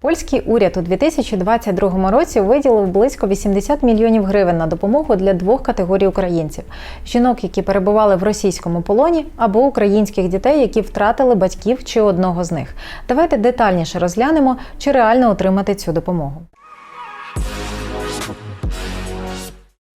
Польський уряд у 2022 році виділив близько 80 мільйонів гривень на допомогу для двох категорій українців: жінок, які перебували в російському полоні, або українських дітей, які втратили батьків чи одного з них. Давайте детальніше розглянемо, чи реально отримати цю допомогу.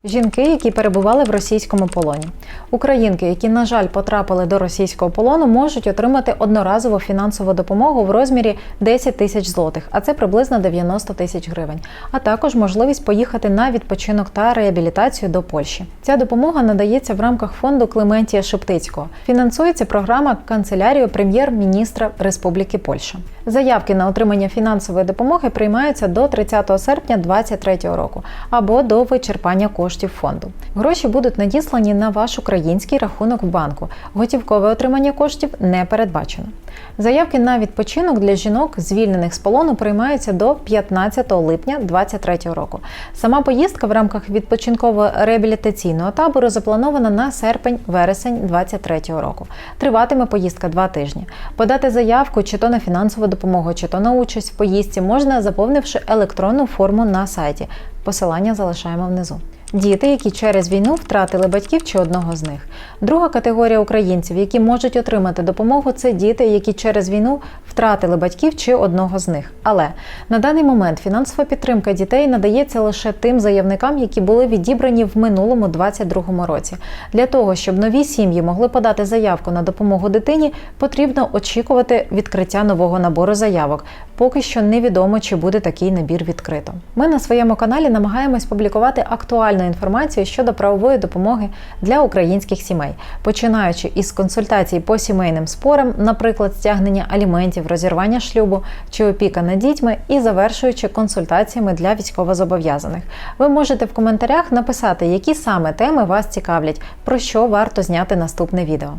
Жінки, які перебували в російському полоні. Українки, які, на жаль, потрапили до російського полону, можуть отримати одноразову фінансову допомогу в розмірі 10 тисяч злотих, а це приблизно 90 тисяч гривень, а також можливість поїхати на відпочинок та реабілітацію до Польщі. Ця допомога надається в рамках фонду Клементія Шептицького. Фінансується програма канцелярією прем'єр-міністра Республіки Польща. Заявки на отримання фінансової допомоги приймаються до 30 серпня 2023 року або до вичерпання коштів фонду. Гроші будуть надіслані на ваш український рахунок в банку. Готівкове отримання коштів не передбачено. Заявки на відпочинок для жінок, звільнених з полону, приймаються до 15 липня 2023 року. Сама поїздка в рамках відпочинково-реабілітаційного табору запланована на серпень-вересень 2023 року. Триватиме поїздка два тижні. Подати заявку чи то на фінансову допомогу, чи то на участь в поїздці можна, заповнивши електронну форму на сайті. Посилання залишаємо внизу. Діти, які через війну втратили батьків чи одного з них. Друга категорія українців, які можуть отримати допомогу, це діти, які через війну втратили батьків чи одного з них. Але на даний момент фінансова підтримка дітей надається лише тим заявникам, які були відібрані в минулому 2022 році. Для того щоб нові сім'ї могли подати заявку на допомогу дитині, потрібно очікувати відкриття нового набору заявок. Поки що невідомо, чи буде такий набір відкрито. Ми на своєму каналі намагаємось публікувати актуальну інформацію щодо правової допомоги для українських сімей, починаючи із консультацій по сімейним спорам, наприклад, стягнення аліментів, розірвання шлюбу чи опіка над дітьми, і завершуючи консультаціями для військовозобов'язаних. Ви можете в коментарях написати, які саме теми вас цікавлять, про що варто зняти наступне відео.